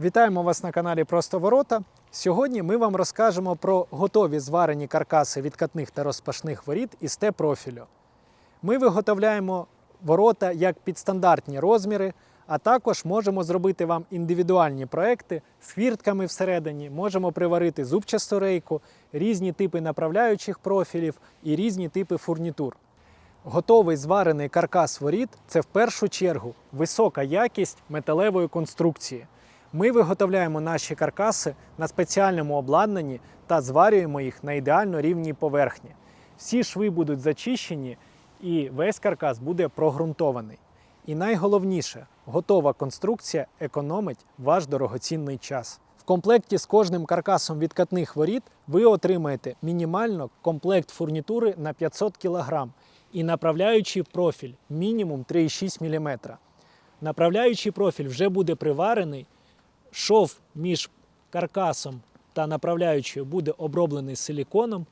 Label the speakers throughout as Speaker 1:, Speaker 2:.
Speaker 1: Вітаємо вас на каналі Просто Ворота. Сьогодні ми вам розкажемо про готові зварені каркаси відкатних та розпашних воріт із Т-профілю. Ми виготовляємо ворота як під стандартні розміри, а також можемо зробити вам індивідуальні проекти з хвіртками всередині, можемо приварити зубчасту рейку, різні типи направляючих профілів і різні типи фурнітур. Готовий зварений каркас воріт це в першу чергу висока якість металевої конструкції. Ми виготовляємо наші каркаси на спеціальному обладнанні та зварюємо їх на ідеально рівній поверхні. Всі шви будуть зачищені і весь каркас буде прогрунтований. І найголовніше, готова конструкція економить ваш дорогоцінний час. В комплекті з кожним каркасом відкатних воріт ви отримаєте мінімально комплект фурнітури на 500 кг і направляючий профіль мінімум 3,6 мм. Направляючий профіль вже буде приварений, шов між каркасом та направляючою буде оброблений силіконом,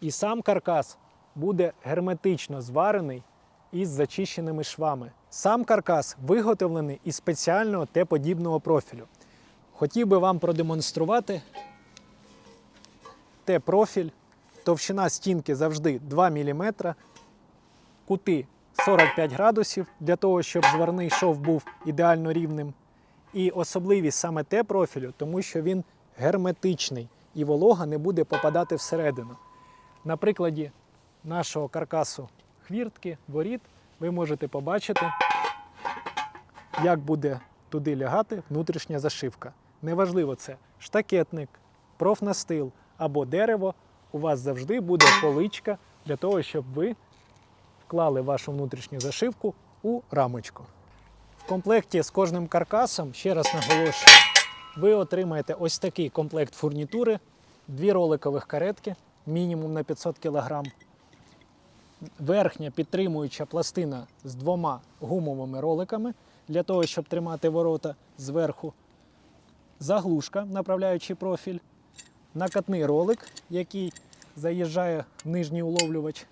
Speaker 1: і сам каркас буде герметично зварений із зачищеними швами. Сам каркас виготовлений із спеціального Т-подібного профілю. Хотів би вам продемонструвати Т-профіль. Товщина стінки завжди 2 мм, кути 45 градусів для того, щоб зварний шов був ідеально рівним. І особливість саме Т-профілю, тому що він герметичний і волога не буде попадати всередину. На прикладі нашого каркасу хвіртки, воріт, ви можете побачити, як буде туди лягати внутрішня зашивка. Неважливо, це штакетник, профнастил або дерево, у вас завжди буде поличка для того, щоб ви вклали вашу внутрішню зашивку у рамочку. В комплекті з кожним каркасом, ще раз наголошую, ви отримаєте ось такий комплект фурнітури, дві роликових каретки, мінімум на 500 кг, верхня підтримуюча пластина з двома гумовими роликами для того, щоб тримати ворота зверху, заглушка, направляючий профіль, накатний ролик, який заїжджає в нижній уловлювач,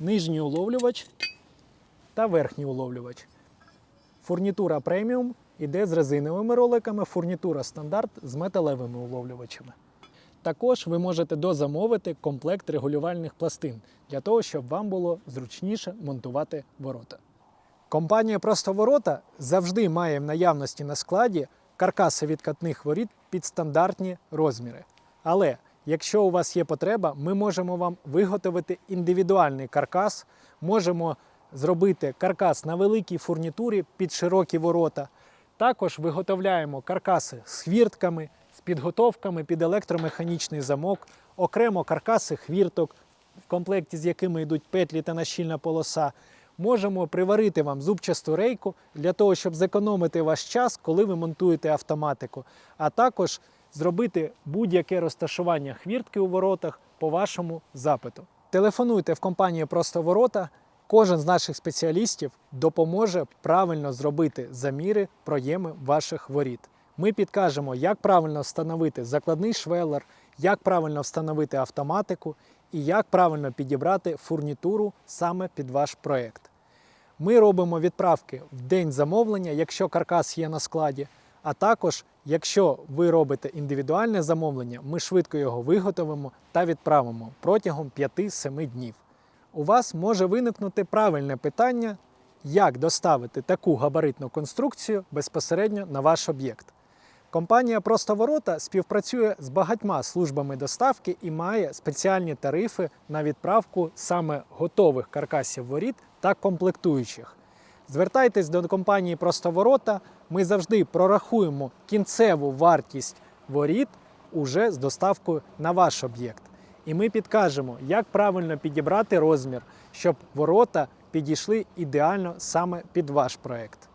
Speaker 1: нижній уловлювач та верхній уловлювач. Фурнітура преміум іде з резиновими роликами, фурнітура стандарт з металевими уловлювачами. Також ви можете дозамовити комплект регулювальних пластин для того, щоб вам було зручніше монтувати ворота. Компанія Просто Ворота завжди має в наявності на складі каркаси відкатних воріт під стандартні розміри. Але якщо у вас є потреба, ми можемо вам виготовити індивідуальний каркас, можемо зробити каркас на великій фурнітурі під широкі ворота. Також виготовляємо каркаси з хвіртками, з підготовками під електромеханічний замок, окремо каркаси хвірток, в комплекті з якими йдуть петлі та нащільна полоса. Можемо приварити вам зубчасту рейку для того, щоб зекономити ваш час, коли ви монтуєте автоматику, а також зробити будь-яке розташування хвіртки у воротах по вашому запиту. Телефонуйте в компанію Просто Ворота. Кожен з наших спеціалістів допоможе правильно зробити заміри проєми ваших воріт. Ми підкажемо, як правильно встановити закладний швелер, як правильно встановити автоматику і як правильно підібрати фурнітуру саме під ваш проєкт. Ми робимо відправки в день замовлення, якщо каркас є на складі. А також, якщо ви робите індивідуальне замовлення, ми швидко його виготовимо та відправимо протягом 5-7 днів. У вас може виникнути правильне питання, як доставити таку габаритну конструкцію безпосередньо на ваш об'єкт. Компанія Просто Ворота співпрацює з багатьма службами доставки і має спеціальні тарифи на відправку саме готових каркасів воріт та комплектуючих. Звертайтесь до компанії Просто Ворота, ми завжди прорахуємо кінцеву вартість воріт уже з доставкою на ваш об'єкт. І ми підкажемо, як правильно підібрати розмір, щоб ворота підійшли ідеально саме під ваш проект.